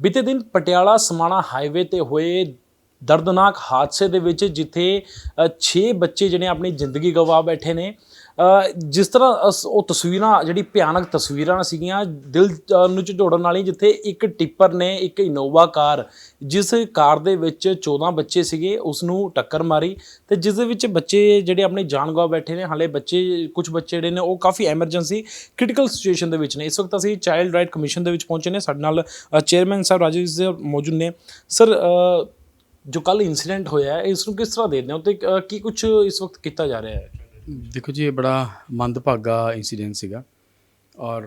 ਬੀਤੇ ਦਿਨ ਪਟਿਆਲਾ ਸਮਾਣਾ ਹਾਈਵੇ ਤੇ ਹੋਏ ਦਰਦਨਾਕ ਹਾਦਸੇ ਦੇ ਵਿੱਚ ਜਿੱਥੇ 6 ਬੱਚੇ ਜਿਹੜੇ ਆਪਣੀ ਜ਼ਿੰਦਗੀ ਗਵਾ ਬੈਠੇ ਨੇ। ਜਿਸ ਤਰ੍ਹਾਂ ਅਸ- ਉਹ ਤਸਵੀਰਾਂ ਜਿਹੜੀ ਭਿਆਨਕ ਤਸਵੀਰਾਂ ਸੀਗੀਆਂ ਦਿਲ ਨੂੰ ਝੋੜਨ ਵਾਲੀ ਜਿੱਥੇ ਇੱਕ ਟਿੱਪਰ ਨੇ ਇੱਕ ਇਨੋਵਾ ਕਾਰ ਜਿਸ ਕਾਰ ਦੇ ਵਿੱਚ 14 ਬੱਚੇ ਸੀਗੇ ਉਸ ਨੂੰ ਟੱਕਰ ਮਾਰੀ ਤੇ ਜਿਸ ਦੇ ਵਿੱਚ ਬੱਚੇ ਜਿਹੜੇ ਆਪਣੀ ਜਾਨ ਗਵਾ ਬੈਠੇ ਨੇ ਹਾਲੇ ਬੱਚੇ ਕੁਝ ਬੱਚੇ ਜਿਹੜੇ ਨੇ ਉਹ ਕਾਫੀ ਐਮਰਜੈਂਸੀ ਕ੍ਰਿਟੀਕਲ ਸਿਚੁਏਸ਼ਨ ਦੇ ਵਿੱਚ ਨੇ। ਇਸ ਵਕਤ ਅਸੀਂ ਚਾਈਲਡ ਰਾਈਟ ਕਮਿਸ਼ਨ ਦੇ ਵਿੱਚ ਪਹੁੰਚੇ ਨੇ ਸਾਡੇ ਨਾਲ ਚੇਅਰਮੈਨ ਸਾਹਿਬ ਰਾਜੀਵ ਜੀ ਮੌਜੂਦ ਨੇ। ਸਰ ਜੋ ਕੱਲ ਇਨਸੀਡੈਂਟ ਹੋਇਆ ਹੈ ਇਸ ਨੂੰ ਕਿਸ ਤਰ੍ਹਾਂ ਦੇਖਦੇ ਹੋ ਤੇ ਅ, ਕੀ ਕੁਝ ਇਸ ਵਕਤ ਕੀਤਾ ਜਾ ਰਿਹਾ ਹੈ? ਦੇਖੋ ਜੀ, ਇਹ ਬੜਾ ਮੰਦਭਾਗਾ ਇਨਸੀਡੈਂਟ ਸੀਗਾ ਔਰ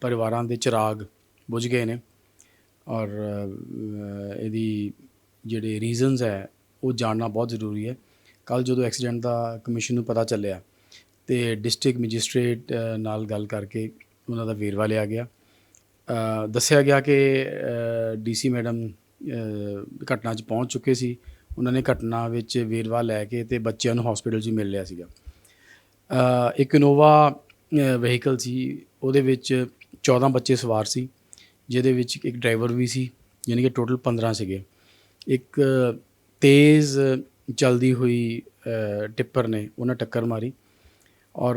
ਪਰਿਵਾਰਾਂ ਦੇ ਚਿਰਾਗ ਬੁਝ ਗਏ ਨੇ ਔਰ ਇਹਦੀ ਜਿਹੜੇ ਰੀਜ਼ਨਸ ਹੈ, ਉਹ ਜਾਣਨਾ ਬਹੁਤ ਜ਼ਰੂਰੀ ਹੈ। ਕੱਲ ਜਦੋਂ ਐਕਸੀਡੈਂਟ ਦਾ ਕਮਿਸ਼ਨ ਨੂੰ ਪਤਾ ਚੱਲਿਆ ਤੇ ਡਿਸਟ੍ਰਿਕਟ ਮੈਜਿਸਟ੍ਰੇਟ ਨਾਲ ਗੱਲ ਕਰਕੇ ਉਹਨਾਂ ਦਾ ਵੇਰਵਾ ਲਿਆ ਗਿਆ। ਦੱਸਿਆ ਗਿਆ ਕਿ ਡੀਸੀ ਮੈਡਮ ਘਟਨਾ 'ਚ ਪਹੁੰਚ ਚੁੱਕੇ ਸੀ। ਉਹਨਾਂ ਨੇ ਘਟਨਾ ਵਿੱਚ ਵੇਰਵਾ ਲੈ ਕੇ ਤੇ ਬੱਚਿਆਂ ਨੂੰ ਹਸਪੀਟਲ 'ਚ ਹੀ ਮਿਲ ਲਿਆ ਸੀਗਾ। ਇੱਕ ਇਨੋਵਾ ਵਹੀਕਲ ਸੀ, ਉਹਦੇ ਵਿੱਚ 14 ਬੱਚੇ ਸਵਾਰ ਸੀ, ਜਿਹਦੇ ਵਿੱਚ ਇੱਕ ਡਰਾਈਵਰ ਵੀ ਸੀ ਯਾਨੀ ਕਿ ਟੋਟਲ 15 ਸੀਗੇ। ਇੱਕ ਤੇਜ਼ ਚਲਦੀ ਹੋਈ ਟਿੱਪਰ ਨੇ ਉਹਨਾਂ ਟੱਕਰ ਮਾਰੀ। ਔਰ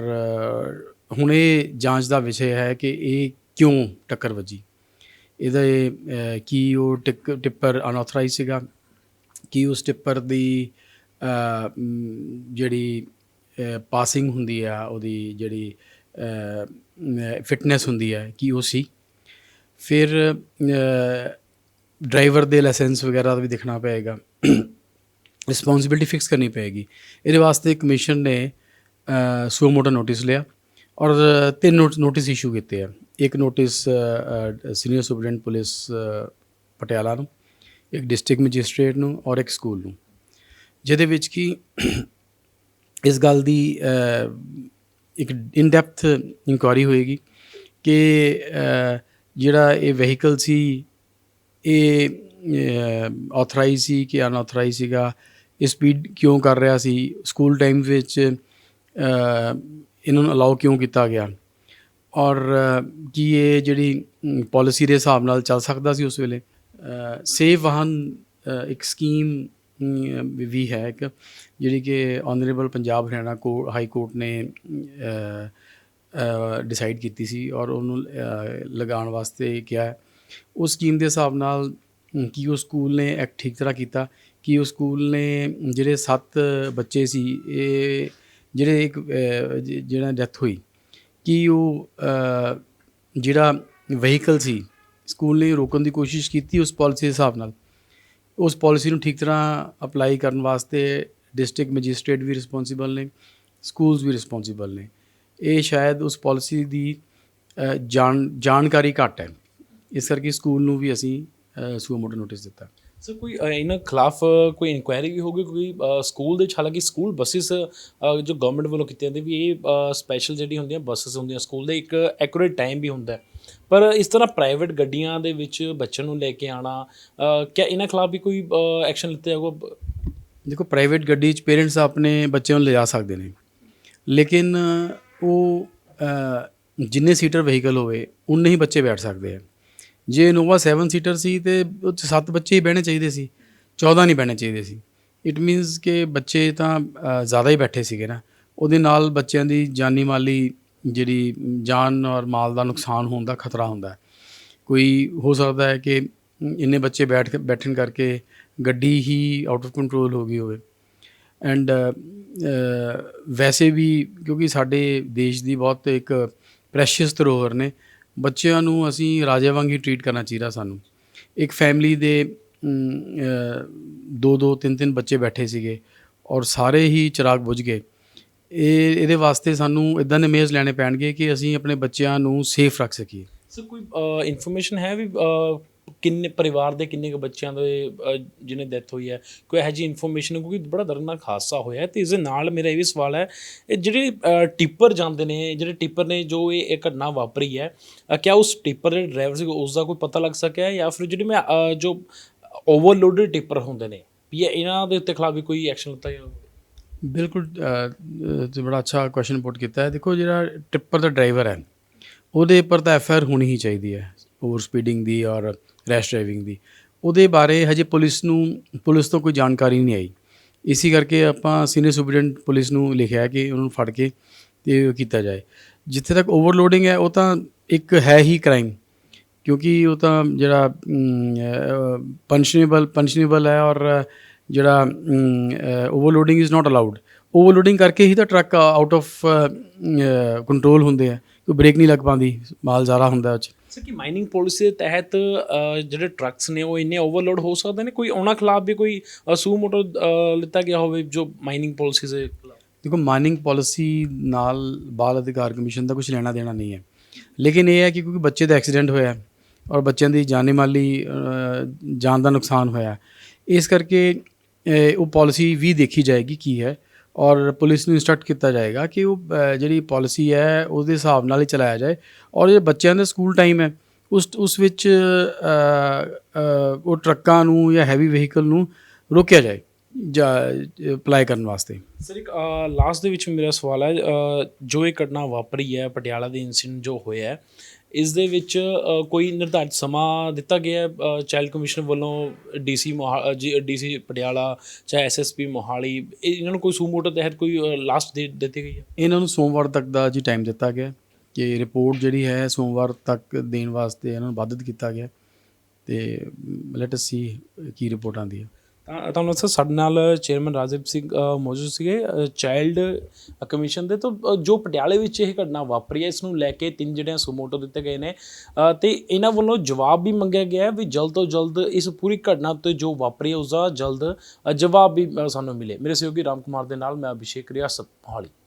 ਹੁਣ ਇਹ ਜਾਂਚ ਦਾ ਵਿਸ਼ੇ ਹੈ ਕਿ ਇਹ ਕਿਉਂ ਟੱਕਰ ਵੱਜੀ? ਇਹਦੇ ਕੀ ਉਹ ਟਿਕ- ਟਿੱਪਰ ਅਨਆਥੋਰਾਈਜ਼ ਸੀਗਾ? ਕਿ ਉਸ ਟਿੱਪਰ ਦੀ ਜਿਹੜੀ ਪਾਸਿੰਗ ਹੁੰਦੀ ਆ, ਉਹਦੀ ਜਿਹੜੀ ਫਿਟਨੈਸ ਹੁੰਦੀ ਹੈ ਕਿ ਉਹ ਸੀ? ਫਿਰ ਡਰਾਈਵਰ ਦੇ ਲਾਇਸੈਂਸ ਵਗੈਰਾ ਦਾ ਵੀ ਦੇਖਣਾ ਪਏਗਾ। ਰਿਸਪੌਂਸਿਬਿਲਟੀ ਫਿਕਸ ਕਰਨੀ ਪਏਗੀ। ਇਹਦੇ ਵਾਸਤੇ ਕਮਿਸ਼ਨ ਨੇ ਸੋ ਮੋਟਾ ਨੋਟਿਸ ਲਿਆ ਔਰ ਤਿੰਨ ਨੋਟਿਸ ਇਸ਼ੂ ਕੀਤੇ ਆ। ਇੱਕ notice senior superintendent police Patiala ਨੂੰ ਇੱਕ ਡਿਸਟ੍ਰਿਕਟ ਮੈਜਿਸਟ੍ਰੇਟ ਨੂੰ ਔਰ ਇੱਕ ਸਕੂਲ ਨੂੰ। ਜਿਹਦੇ ਵਿੱਚ ਕੀ ਇਸ ਗੱਲ ਦੀ ਇੱਕ ਇਨ ਡੈਪਥ ਇਨਕੁਆਰੀ ਹੋਏਗੀ ਕਿ ਜਿਹੜਾ ਇਹ ਵਹੀਕਲ ਸੀ, ਇਹ ਆਥੋਰਾਈਜ਼ ਸੀ ਕਿ ਅਨਆਥੋਰਾਈਜ਼ ਸੀਗਾ, ਇਹ ਸਪੀਡ ਕਿਉਂ ਕਰ ਰਿਹਾ ਸੀ ਸਕੂਲ ਟਾਈਮ ਵਿੱਚ ਇਹਨਾਂ ਨੂੰ ਅਲਾਉ ਕਿਉਂ ਕੀਤਾ ਗਿਆ? ਔਰ ਕੀ ਇਹ ਜਿਹੜੀ ਪਾਲਿਸੀ ਦੇ ਹਿਸਾਬ ਨਾਲ ਚੱਲ ਸਕਦਾ ਸੀ ਉਸ ਵੇਲੇ? ਸੇਵ ਵਾਹਨ ਇੱਕ ਸਕੀਮ ਵੀ ਹੈ ਇੱਕ ਜਿਹੜੀ ਕਿ ਆਨਰੇਬਲ ਪੰਜਾਬ ਹਰਿਆਣਾ ਕੋ ਹਾਈ ਕੋਰਟ ਨੇ ਡਿਸਾਈਡ ਕੀਤੀ ਸੀ ਔਰ ਉਹਨੂੰ ਲਗਾਉਣ ਵਾਸਤੇ ਕਿਹਾ ਹੈ। ਉਸ ਸਕੀਮ ਦੇ ਹਿਸਾਬ ਨਾਲ ਅਮ, ਕੀ ਉਹ ਸਕੂਲ ਨੇ ਐਕਟ ਠੀਕ ਤਰ੍ਹਾਂ ਕੀਤਾ ਕਿ ਉਹ ਸਕੂਲ ਨੇ ਜਿਹੜੇ 7 ਬੱਚੇ ਸੀ ਇਹ ਜਿਹੜੇ ਇੱਕ ਜਿਹੜਾ ਡੈਥ ਹੋਈ ਕਿ ਉਹ ਜਿਹੜਾ ਵਹੀਕਲ ਸੀ ਸਕੂਲ ਨੇ ਰੋਕਣ ਦੀ ਕੋਸ਼ਿਸ਼ ਕੀਤੀ ਉਸ ਪਾਲਿਸੀ ਦੇ ਹਿਸਾਬ ਨਾਲ। ਉਸ ਪਾਲਿਸੀ ਨੂੰ ਠੀਕ ਤਰ੍ਹਾਂ ਅਪਲਾਈ ਕਰਨ ਵਾਸਤੇ ਡਿਸਟ੍ਰਿਕਟ ਮੈਜਿਸਟ੍ਰੇਟ ਵੀ ਰਿਸਪੌਂਸਿਬਲ ਨੇ, ਸਕੂਲਸ ਵੀ ਰਿਸਪੌਂਸਿਬਲ ਨੇ। ਇਹ ਸ਼ਾਇਦ ਉਸ ਪਾਲਿਸੀ ਦੀ ਜਾਣ, ਜਾਣਕਾਰੀ ਘੱਟ ਹੈ। ਇਸ ਕਰਕੇ ਸਕੂਲ ਨੂੰ ਵੀ ਅਸੀਂ ਸੂਆ ਮੋਟਰ ਨੋਟਿਸ ਦਿੱਤਾ। ਸਰ ਕੋਈ ਇਹਨਾਂ ਖਿਲਾਫ ਕੋਈ ਇਨਕੁਆਇਰੀ ਵੀ ਹੋਗੀ ਕੋਈ ਸਕੂਲ ਦੇ ਵਿੱਚ ਹਾਲਾਂਕਿ ਸਕੂਲ ਬੱਸਿਸ ਜੋ ਗਵਰਨਮੈਂਟ ਵੱਲੋਂ ਕੀਤੇ ਜਾਂਦੇ ਵੀ ਇਹ ਸਪੈਸ਼ਲ ਜਿਹੜੀ ਹੁੰਦੀਆਂ ਬੱਸਿਸ ਹੁੰਦੀਆਂ ਸਕੂਲ ਦੇ ਇੱਕ ਐਕੂਰੇਟ ਟਾਈਮ ਵੀ ਹੁੰਦਾ ਪਰ ਇਸ ਤਰ੍ਹਾਂ ਪ੍ਰਾਈਵੇਟ ਗੱਡੀਆਂ ਦੇ ਵਿੱਚ ਬੱਚਿਆਂ ਨੂੰ ਲੈ ਕੇ ਆਣਾ ਕਿਆ ਇਹਨਾਂ ਖਿਲਾਫ ਵੀ ਕੋਈ ਐਕਸ਼ਨ ਲਿੱਤਾ ਜਾਊਗਾ ਦੇਖੋ ਪ੍ਰਾਈਵੇਟ ਗੱਡੀ 'ਚ ਪੇਰੈਂਟਸ ਆਪਣੇ ਬੱਚਿਆਂ ਨੂੰ ਲਿਜਾ ਸਕਦੇ ਨੇ ਲੇਕਿਨ ਉਹ ਜਿੰਨੇ ਸੀਟਰ ਵਹੀਕਲ ਹੋਵੇ ਉਨੇ ਹੀ ਬੱਚੇ ਬੈਠ ਸਕਦੇ ਆ ਜੇ ਇਨੋਵਾ 7 ਸੀਟਰ ਸੀ ਤੇ ਉਹ 'ਚ 7 ਬੱਚੇ ਹੀ ਬਹਿਣੇ ਚਾਹੀਦੇ ਸੀ 14 ਨਹੀਂ ਬਹਿਣੇ ਚਾਹੀਦੇ ਸੀ। ਇਟ ਮੀਨਸ ਕਿ ਬੱਚੇ ਤਾਂ ਅ, ਜ਼ਿਆਦਾ ਹੀ ਬੈਠੇ ਸੀਗੇ ਨਾ। ਉਹਦੇ ਨਾਲ ਬੱਚਿਆਂ ਦੀ ਜਾਨੀ ਮਾਲੀ ਜਿਹੜੀ ਜਾਨ ਔਰ ਮਾਲ ਦਾ ਨੁਕਸਾਨ ਹੋਣ ਦਾ ਖਤਰਾ ਹੁੰਦਾ ਹੈ। ਕੋਈ ਹੋ ਸਕਦਾ ਹੈ ਕਿ ਇੰਨੇ ਬੱਚੇ ਬੈਠ ਕੇ ਬੈਠਣ ਕਰਕੇ ਗੱਡੀ ਹੀ ਆਊਟ ਆਫ ਕੰਟਰੋਲ ਹੋ ਗਈ ਹੋਵੇ। ਐਂਡ ਵੈਸੇ ਵੀ ਕਿਉਂਕਿ ਸਾਡੇ ਦੇਸ਼ ਦੀ ਬਹੁਤ ਇੱਕ ਪ੍ਰੈਸ਼ੀਅਸ ਧਰੋਹਰ ਨੇ ਬੱਚਿਆਂ ਨੂੰ ਅਸੀਂ ਰਾਜੇ ਵਾਂਗ ਹੀ ਟਰੀਟ ਕਰਨਾ ਚਾਹੀਦਾ ਸਾਨੂੰ। ਇੱਕ ਫੈਮਿਲੀ ਦੇ ਦੋ ਦੋ, ਤਿੰਨ ਤਿੰਨ ਬੱਚੇ ਬੈਠੇ ਸੀਗੇ ਔਰ ਸਾਰੇ ਹੀ ਚਿਰਾਗ ਬੁਝ ਗਏ। ਇਹ, ਇਹਦੇ ਵਾਸਤੇ ਸਾਨੂੰ ਇਦਾਂ ਦੇ ਮੇਜ਼ ਲੈਣੇ ਪੈਣਗੇ ਕਿ ਅਸੀਂ ਆਪਣੇ ਬੱਚਿਆਂ ਨੂੰ ਸੇਫ ਰੱਖ ਸਕੀਏ। ਸਰ ਕੋਈ ਇਨਫੋਰਮੇਸ਼ਨ ਹੈ ਵੀ ਕਿੰਨੇ ਪਰਿਵਾਰ ਦੇ ਕਿੰਨੇ ਕੁ ਬੱਚਿਆਂ ਦੇ ਅ, ਜਿਹਨੇ ਡੈਥ ਹੋਈ ਹੈ ਕੋਈ ਇਹੋ ਜਿਹੀ ਇਨਫੋਰਮੇਸ਼ਨ ਕਿਉਂਕਿ ਬੜਾ ਦਰਦਨਾਕ ਹਾਦਸਾ ਹੋਇਆ ਹੈ ਤੇ ਇਸ ਦੇ ਨਾਲ ਮੇਰਾ ਇਹ ਵੀ ਸਵਾਲ ਹੈ ਇਹ ਜਿਹੜੇ ਟਿੱਪਰ ਜਾਂਦੇ ਨੇ ਜਿਹੜੇ ਟਿੱਪਰ ਨੇ ਜੋ ਇਹ ਇਹ ਘਟਨਾ ਵਾਪਰੀ ਹੈ ਕਿਆ ਉਸ ਟਿੱਪਰ ਦੇ ਡਰਾਈਵਰ ਸੀ ਉਸ ਦਾ ਕੋਈ ਪਤਾ ਲੱਗ ਸਕਿਆ ਜਾਂ ਫਿਰ ਜਿਹੜੇ ਮੈਂ ਜੋ ਓਵਰਲੋਡਡ ਟਿੱਪਰ ਹੁੰਦੇ ਨੇ ਵੀ ਇਹ- ਇਹਨਾਂ ਦੇ ਉੱਤੇ ਖਿਲਾਫ ਵੀ ਕੋਈ ਐਕਸ਼ਨ ਲਿੱਤਾ ਜਾਊਗਾ ਬਿਲਕੁਲ ਤੁਸੀਂ ਬੜਾ ਅੱਛਾ ਕੁਐਸਚਨ ਪੁੱਟ ਕੀਤਾ ਹੈ। ਦੇਖੋ ਜਿਹੜਾ ਟਿੱਪਰ ਦਾ ਡਰਾਈਵਰ ਹੈ ਉਹਦੇ ਉੱਪਰ ਤਾਂ ਐਫ ਆਰ ਹੋਣੀ ਹੀ ਚਾਹੀਦੀ ਹੈ। ਓਵਰ ਸਪੀਡਿੰਗ ਦੀ ਔਰ ਰੈਸ਼ ਡਰਾਈਵਿੰਗ ਦੀ। ਉਹਦੇ ਬਾਰੇ ਹਜੇ ਪੁਲਿਸ ਨੂੰ, ਪੁਲਿਸ ਤੋਂ ਕੋਈ ਜਾਣਕਾਰੀ ਨਹੀਂ ਆਈ। ਇਸੇ ਕਰਕੇ ਆਪਾਂ ਸੀਨੀਅਰ ਸੁਪਰਡੈਂਟ ਪੁਲਿਸ ਨੂੰ ਲਿਖਿਆ ਕਿ ਉਹਨਾਂ ਨੂੰ ਫੜ ਕੇ ਤੇ ਕੀਤਾ ਜਾਏ। ਜਿੱਥੇ ਤੱਕ ਓਵਰਲੋਡਿੰਗ ਹੈ, ਉਹ ਤਾਂ ਇੱਕ ਹੈ ਹੀ ਕ੍ਰਾਈਮ। ਕਿਉਂਕਿ ਉਹ ਤਾਂ ਜਿਹੜਾ ਪੰਸ਼ਨੇਬਲ ਪੰਸ਼ਨੇਬਲ ਹੈ ਔਰ ਜਿਹੜਾ overloading is not allowed overloading ਕਰਕੇ ਹੀ ਤਾਂ ਟਰੱਕ ਆਊਟ ਆਫ ਕੰਟਰੋਲ ਹੁੰਦੇ ਆ। ਕੋਈ ਬ੍ਰੇਕ ਨਹੀਂ ਲੱਗ ਪਾਉਂਦੀ ਮਾਲ ਜ਼ਿਆਦਾ ਹੁੰਦਾ ਉਹ 'ਚ। ਸਰ ਕੀ ਮਾਈਨਿੰਗ ਪਾਲਿਸੀ ਦੇ ਤਹਿਤ ਅ, ਜਿਹੜੇ ਟਰੱਕਸ ਨੇ ਉਹ ਇੰਨੇ ਓਵਰਲੋਡ ਹੋ ਸਕਦੇ ਨੇ? ਕੋਈ ਉਹਨਾਂ ਖਿਲਾਫ ਵੀ ਕੋਈ ਸੂ ਮੋਟੋ ਅ, ਲਿੱਤਾ ਗਿਆ ਹੋਵੇ ਜੋ ਮਾਈਨਿੰਗ ਪਾਲਿਸੀ ਦੇ ਖਿਲਾਫ? ਦੇਖੋ ਮਾਈਨਿੰਗ ਪਾਲਿਸੀ ਨਾਲ ਬਾਲ ਅਧਿਕਾਰ ਕਮਿਸ਼ਨ ਦਾ ਕੁਝ ਲੈਣਾ ਦੇਣਾ ਨਹੀਂ ਹੈ। ਲੇਕਿਨ ਇਹ ਹੈ ਕਿ ਕਿਉਂਕਿ ਬੱਚੇ ਦਾ ਐਕਸੀਡੈਂਟ ਹੋਇਆ ਹੈ ਔਰ ਬੱਚਿਆਂ ਦੀ ਜਾਨੀ ਮਾਲੀ ਅ, ਜਾਨ ਦਾ ਨੁਕਸਾਨ ਹੋਇਆ ਹੈ। ਇਸ ਕਰਕੇ ਉਹ ਪਾਲਿਸੀ ਵੀ ਦੇਖੀ ਜਾਏਗੀ ਕੀ ਹੈ। ਔਰ ਪੁਲਿਸ ਨੂੰ ਇਨਸਟਰਕਟ ਕੀਤਾ ਜਾਏਗਾ ਕਿ ਉਹ ਜਿਹੜੀ ਪਾਲਿਸੀ ਹੈ, ਉਹਦੇ ਹਿਸਾਬ ਨਾਲ ਹੀ ਚਲਾਇਆ ਜਾਏ। ਔਰ ਜੇ ਬੱਚਿਆਂ ਦਾ ਸਕੂਲ ਟਾਈਮ ਹੈ। ਉਸ ਉਸ ਵਿੱਚ ਉਹ ਟਰੱਕਾਂ ਨੂੰ ਜਾਂ ਹੈਵੀ ਵਹੀਕਲ ਨੂੰ ਰੋਕਿਆ ਜਾਏ ਅਪਲਾਈ ਕਰਨ ਵਾਸਤੇ। ਸਰ, ਇੱਕ ਲਾਸਟ ਦੇ ਵਿੱਚ ਮੇਰਾ ਸਵਾਲ ਹੈ ਜੋ ਇਹ ਘਟਨਾ ਵਾਪਰੀ ਹੈ, ਪਟਿਆਲਾ ਦੇ ਇਨਸੀਡੈਂਟ ਜੋ ਹੋਇਆ ਹੈ ਇਸ ਦੇ ਵਿੱਚ ਕੋਈ ਨਿਰਧਾਰਿਤ ਸਮਾਂ ਦਿੱਤਾ ਗਿਆ ਹੈ? ਚਾਈਲਡ ਕਮਿਸ਼ਨ ਵੱਲੋਂ ਡੀਸੀ ਡੀਸੀ ਪਟਿਆਲਾ ਚਾਹੇ ਐਸਐਸਪੀ ਮੋਹਾਲੀ, ਇਹ- ਇਹਨਾਂ ਨੂੰ ਕੋਈ ਸੂਮੋਟੋ ਤਹਿਤ ਕੋਈ ਲਾਸਟ ਡੇਟ ਦਿੱਤੀ ਗਈ ਹੈ? ਇਹਨਾਂ ਨੂੰ ਸੋਮਵਾਰ ਤੱਕ ਦਾ ਜੀ ਟਾਈਮ ਦਿੱਤਾ ਗਿਆ ਕਿ ਰਿਪੋਰਟ ਜਿਹੜੀ ਹੈ ਸੋਮਵਾਰ ਤੱਕ ਦੇਣ ਵਾਸਤੇ ਇਹਨਾਂ ਨੂੰ ਬਾਧਿਤ ਕੀਤਾ ਗਿਆ ਤੇ ਲੈਟ ਅਸ ਸੀ ਕੀ ਰਿਪੋਰਟ ਆਉਂਦੀ ਹੈ। ਤੁਹਾਨੂੰ ਸਰ ਸਾਡੇ ਨਾਲ ਚੇਅਰਮੈਨ ਰਾਜਦੀਪ ਸਿੰਘ ਮੌਜੂਦ ਸੀਗੇ। ਚਾਈਲਡ ਕਮਿਸ਼ਨ ਦੇ ਤੋਂ ਜੋ ਪਟਿਆਲੇ ਵਿੱਚ ਇਹ ਘਟਨਾ ਵਾਪਰੀ ਹੈ ਇਸ ਨੂੰ ਲੈ ਕੇ ਤਿੰਨ ਜਿਹੜੇ ਸੁਮੋਟੋ ਦਿੱਤੇ ਗਏ ਨੇ। ਅ, ਤੇ ਇਹਨਾਂ ਵੱਲੋਂ ਜਵਾਬ ਵੀ ਮੰਗਿਆ ਗਿਆ ਹੈ ਵੀ ਜਲਦ ਤੋਂ ਜਲਦ ਇਸ ਪੂਰੀ ਘਟਨਾ 'ਤੇ ਜੋ ਵਾਪਰੀ ਹੈ ਉਸ ਦਾ ਜਲਦ ਜਵਾਬ ਵੀ ਸਾਨੂੰ ਮਿਲੇ। ਮੇਰੇ ਸਹਿਯੋਗੀ ਰਾਮ ਕੁਮਾਰ ਦੇ ਨਾਲ ਮੈਂ ਅਭਿਸ਼ੇਕ ਰਿਆਸਤ ਮੋਹਾਲੀ।